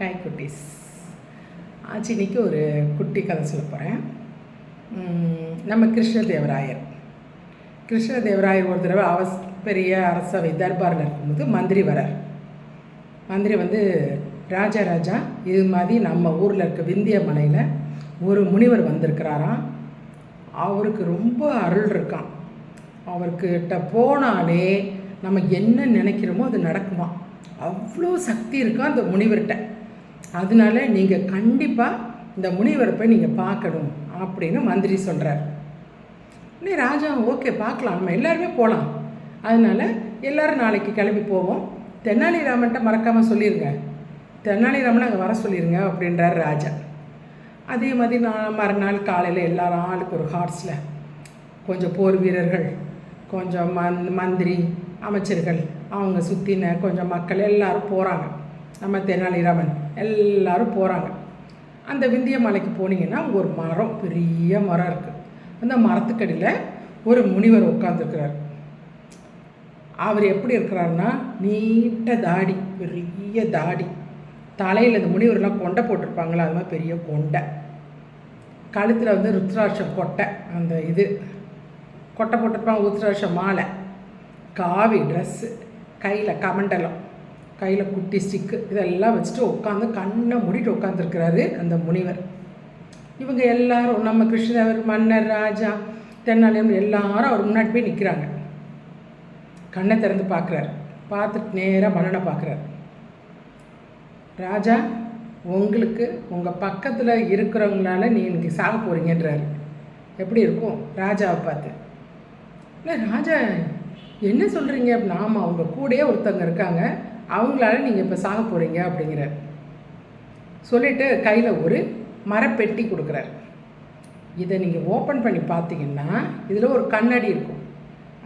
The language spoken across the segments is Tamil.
ஹாய் குட்டீஸ். ஆச்சு இன்னைக்கு ஒரு குட்டி கதை சொல்ல போகிறேன் நம்ம கிருஷ்ணதேவராயர். கிருஷ்ணதேவராயர் ஒரு தடவை அவஸ் பெரிய அரசவை தர்பாரில் இருக்கும்போது மந்திரி வரார். மந்திரி வந்து ராஜா ராஜா இது மாதிரி நம்ம ஊரில் இருக்க விந்திய மலையில் ஒரு முனிவர் வந்திருக்கிறாராம். அவருக்கு ரொம்ப அருள் இருக்கான் அவர்கிட்ட போனாலே நம்ம என்ன நினைக்கிறோமோ அது நடக்குமா அவ்வளோ சக்தி இருக்கா அந்த முனிவர்கிட்ட. அதனால நீங்கள் கண்டிப்பாக இந்த முனிவரை போய் நீங்கள் பார்க்கணும் அப்படின்னு மந்திரி சொல்கிறார் உடனே ராஜா ஓகே பார்க்கலாம். நம்ம எல்லாருமே போகலாம் அதனால எல்லோரும் நாளைக்கு கிளம்பி போவோம். தென்னாலிராமன்ட்ட மறக்காமல் சொல்லிடுங்க தென்னாலிராமன் அங்கே வர சொல்லிடுங்க அப்படின்றார் ராஜா. அதே மாதிரி நான் மறுநாள் காலையில் எல்லாரும் ஆளுக்கு ஒரு ஹார்ஸில் கொஞ்சம் போர் வீரர்கள் கொஞ்சம் மந் மந்திரி அமைச்சர்கள் அவங்க சுற்றின கொஞ்சம் மக்கள் எல்லாரும் போகிறாங்க நம்ம தெனாலிராமன் எல்லாரும் போகிறாங்க அந்த விந்திய மலைக்கு போனீங்கன்னா ஒரு மரம் பெரிய மரம் இருக்குது அந்த மரத்துக்கடியில் ஒரு முனிவர் உட்காந்துருக்கிறார் அவர் எப்படி இருக்கிறாருன்னா நீட்ட தாடி பெரிய தாடி. தலையில் இந்த முனிவர்லாம் கொண்டை போட்டிருப்பாங்களா அது மாதிரி பெரிய கொண்டை. கழுத்தில் வந்து ருத்ராட்சம் கொட்டை அந்த இது. கொட்டை போட்டிருப்பாங்க ருத்ராட்சம் மாலை. காவி ட்ரெஸ்ஸு கையில் கமண்டலம். கையில் குட்டி ஸ்டிக்கு இதெல்லாம் வச்சுட்டு உட்காந்து கண்ணை மூடிட்டு உட்காந்துருக்கிறாரு அந்த முனிவர். இவங்க எல்லாரும் நம்ம கிருஷ்ணதேவர் மன்னர் ராஜா தென்னாலியம் எல்லாரும் அவர் முன்னாடி போய் நிற்கிறாங்க கண்ணை திறந்து பார்க்குறாரு. பார்த்துட்டு நேராக மன்னனை பார்க்குறாரு. ராஜா உங்களுக்கு உங்கள் பக்கத்தில் இருக்கிறவங்களால நீ இன்னைக்கு சாக போகிறீங்கன்றாரு எப்படி இருக்கும்? ராஜாவை பார்த்து. இல்லை ராஜா என்ன சொல்கிறீங்க அப்படின்னா ஆமாம் அவங்க கூடயே ஒருத்தவங்க இருக்காங்க. அவங்களால நீங்கள் இப்போ சாக போகிறீங்க அப்படிங்கிறார் சொல்லிவிட்டு கையில் ஒரு மரப்பெட்டி கொடுக்குறாரு. இதை நீங்கள் ஓப்பன் பண்ணி பார்த்தீங்கன்னா இதில் ஒரு கண்ணாடி இருக்கும்.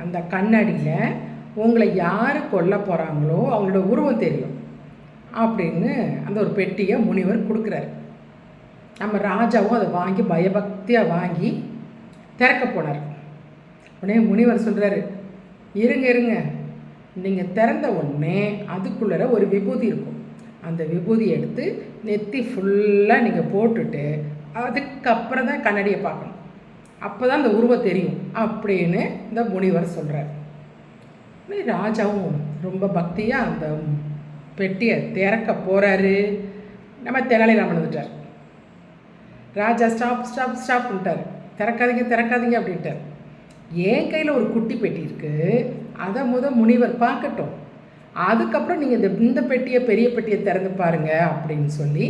அந்த கண்ணாடியில் உங்களை யார் கொல்ல போகிறாங்களோ அவங்களோட உருவம் தெரியும் அப்படின்னு அந்த ஒரு பெட்டியை முனிவர் கொடுக்குறாரு. நம்ம ராஜாவும் அதை வாங்கி பயபக்தியாக வாங்கி திறக்க போனார். உடனே முனிவர் சொல்கிறாரு இருங்க இருங்க. நீங்கள் திறந்த உடனே அதுக்குள்ளே ஒரு விபூதி இருக்கும். அந்த விபூதி எடுத்து நெத்தி ஃபுல்லாக நீங்கள் போட்டுட்டு அதுக்கப்புறம் தான் கண்ணாடியை பார்க்கணும். அப்போ தான் அந்த உருவம் தெரியும். அப்படின்னு இந்த முனிவர் சொல்கிறார் ராஜாவும் ரொம்ப பக்தியாக அந்த பெட்டியை திறக்க போகிறாரு நம்ம தெனாலிராமன் வந்துட்டார். ராஜா ஸ்டாப் ஸ்டாப் ஸ்டாப்ன்ட்டார் திறக்காதீங்க திறக்காதீங்க அப்படின்ட்டார். என் கையில் ஒரு குட்டி பெட்டி இருக்குது அதை முத முனிவர் பார்க்கட்டும். அதுக்கப்புறம் நீங்கள் இந்த இந்த பெட்டியை பெரிய பெட்டியை திறந்து பாருங்க அப்படின்னு சொல்லி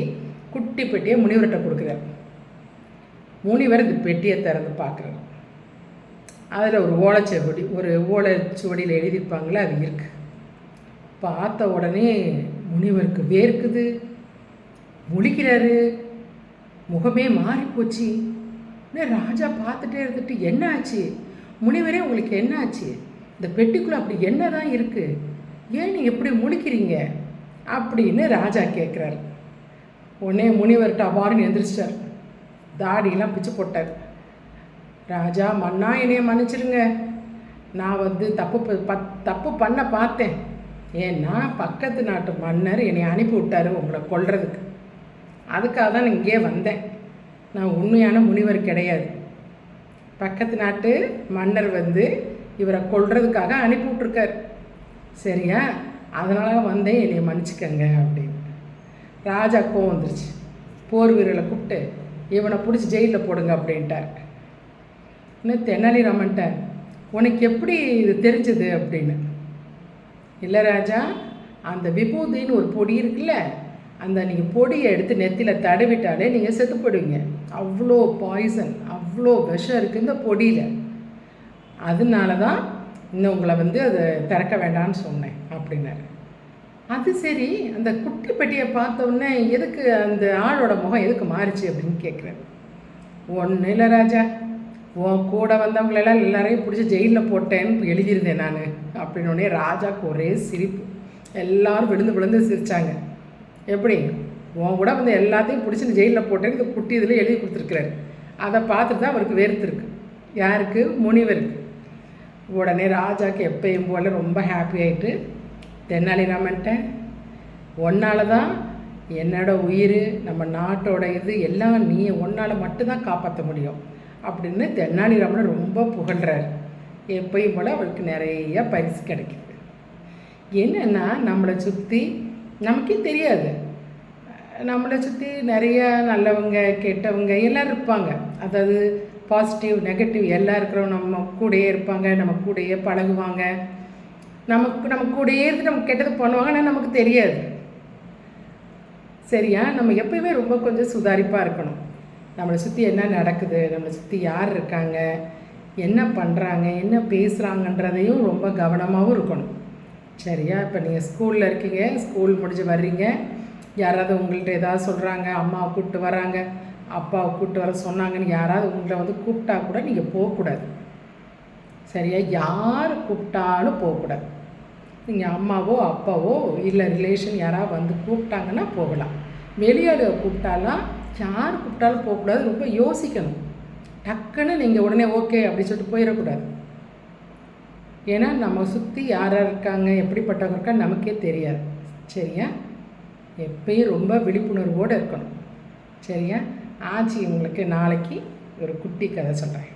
குட்டி பெட்டியை முனிவர்கிட்ட கொடுக்குறார். முனிவர் இந்த பெட்டியை திறந்து பார்க்குறாரு. அதில் ஒரு ஓலைச்சுவடி ஒரு ஓலைச்சுவடியில் எழுதியிருப்பாங்களே அது இருக்குது பார்த்த உடனே முனிவருக்கு வேர்க்குது. முழிக்கிறாரு. முகமே மாறி போச்சு. ராஜா பார்த்துட்டே இருந்துட்டு என்ன ஆச்சு? முனிவரே உங்களுக்கு என்ன ஆச்சு? இந்த பெட்டிக்குள்ளே அப்படி என்ன தான் இருக்குது ஏன் நீங்கள் எப்படி முழிக்கிறீங்க? அப்படின்னு ராஜா கேட்குறாரு. உடனே முனிவர்கிட்ட அவ்வாறு எந்திரிச்சிட்டார் தாடியெல்லாம் பிச்சு போட்டார். ராஜா மன்னா என்னைய மன்னிச்சிருங்க. நான் வந்து தப்பு ப தப்பு பண்ண பார்த்தேன். ஏன்னா பக்கத்து நாட்டு மன்னர் என்னை அனுப்பி விட்டார் உங்களை கொல்றதுக்கு. அதுக்காக தான் நான் இங்கே வந்தேன். நான் உண்மையான முனிவர் கிடையாது. பக்கத்து நாட்டு மன்னர் வந்து இவரை கொள்றதுக்காக அனுப்பி விட்ருக்கார் சரியா? அதனால் வந்தேன் என்னை மன்னிச்சுக்கங்க அப்படின்னு. ராஜா கோவம் வந்துருச்சு. போர் வீரரை கூப்பிட்டு இவனை பிடிச்சி ஜெயிலில் போடுங்க அப்படின்ட்டார். இன்னும் தென்னாலிராமன்ட்ட உனக்கு எப்படி இது தெரிஞ்சது? அப்படின்னு. இல்லை ராஜா அந்த விபூதின்னு ஒரு பொடி இருக்குல்ல அந்த நீங்கள் பொடியை எடுத்து நெத்தியில் தடவிட்டாலே நீங்கள் செத்து போடுவீங்க அவ்வளோ பாய்சன் அவ்வளோ விஷம் இருக்குது இந்த பொடியில். அதனால தான் இன்னும் உங்களை வந்து அதை திறக்க வேண்டாம்னு சொன்னேன் அப்படின்னாரு. அது சரி அந்த குட்டி பெட்டியை பார்த்தோன்னே எதுக்கு அந்த ஆளோட முகம் எதுக்கு மாறிச்சு அப்படின்னு கேட்குறாரு ஒன்றும் இல்லை ராஜா. உன் கூட வந்தவங்களெல்லாம் எல்லாரையும் பிடிச்சி ஜெயிலில் போட்டேன்னு எழுதியிருந்தேன் நான் அப்படின்னோடனே ராஜாவுக்கு ஒரே சிரிப்பு. எல்லாரும் விழுந்து விழுந்து சிரித்தாங்க எப்படி? உன் கூட வந்து எல்லாத்தையும் பிடிச்சி ஜெயிலில் போட்டேன்னு இந்த குட்டி இதில் எழுதி கொடுத்துருக்குறாரு. அதை பார்த்துட்டு தான் அவருக்கு வெறுத்துருக்கு யாருக்கு? முனிவருக்கு. உடனே ராஜாவுக்கு எப்பயும் போல் ரொம்ப ஹாப்பி ஆகிட்டு தென்னாலிராமன்ட்ட ஒன்னால் தான் என்னோட உயிர் நம்ம நாட்டோட இது எல்லாம் நீ ஒன்னால் மட்டும்தான் காப்பாற்ற முடியும். அப்படின்னு தென்னாலிராமனை ரொம்ப புகழ்கிறார் எப்பயும் போல் அவளுக்கு நிறைய பரிசு கிடைக்குது. என்னென்னா நம்மளை சுற்றி நமக்கே தெரியாது. நம்மளை சுற்றி நிறைய நல்லவங்க கெட்டவங்க எல்லோரும் இருப்பாங்க. அதாவது பாசிட்டிவ் நெகட்டிவ் எல்லாம் இருக்கிறவங்க நம்ம கூடயே இருப்பாங்க நம்ம கூடயே பழகுவாங்க. நமக்கு நம்ம கூடயே இருந்து நமக்கு கெட்டது பண்ணுவாங்க ஆனால் நமக்கு தெரியாது. சரியா? நம்ம எப்பயுமே ரொம்ப கொஞ்சம் சுதாரிப்பாக இருக்கணும். நம்மளை சுற்றி என்ன நடக்குது? நம்மளை சுற்றி யார் இருக்காங்க? என்ன பண்ணுறாங்க என்ன பேசுகிறாங்கன்றதையும் ரொம்ப கவனமாகவும் இருக்கணும். சரியா? இப்போ நீங்கள் ஸ்கூலில் இருக்கீங்க ஸ்கூல் முடிஞ்சு வர்றீங்க. யாராவது உங்கள்கிட்ட ஏதாவது சொல்கிறாங்க அம்மாவை கூப்பிட்டு வராங்க அப்பாவை கூப்பிட்டு வர சொன்னாங்கன்னு யாராவது உங்களை வந்து கூப்பிட்டா கூட நீங்கள் போகக்கூடாது. சரியா? யார் கூப்பிட்டாலும் போகக்கூடாது. நீங்கள் அம்மாவோ அப்பாவோ இல்லை ரிலேஷன் யாராவது வந்து கூப்பிட்டாங்கன்னா போகலாம். வெளியாளை கூப்பிட்டாலாம் யார் கூப்பிட்டாலும் போகக்கூடாது. ரொம்ப யோசிக்கணும். டக்குன்னு நீங்கள் உடனே ஓகே அப்படி சொல்லிட்டு போயிடக்கூடாது. ஏன்னா நம்ம சுற்றி யார் யார் இருக்காங்க எப்படிப்பட்டவங்க இருக்கா நமக்கே தெரியாது. சரியா? எப்பயும் ரொம்ப விழிப்புணர்வோடு இருக்கணும். சரியா? ஆச்சி உங்களுக்கு நாளைக்கு ஒரு குட்டி கதை சொல்கிறேன்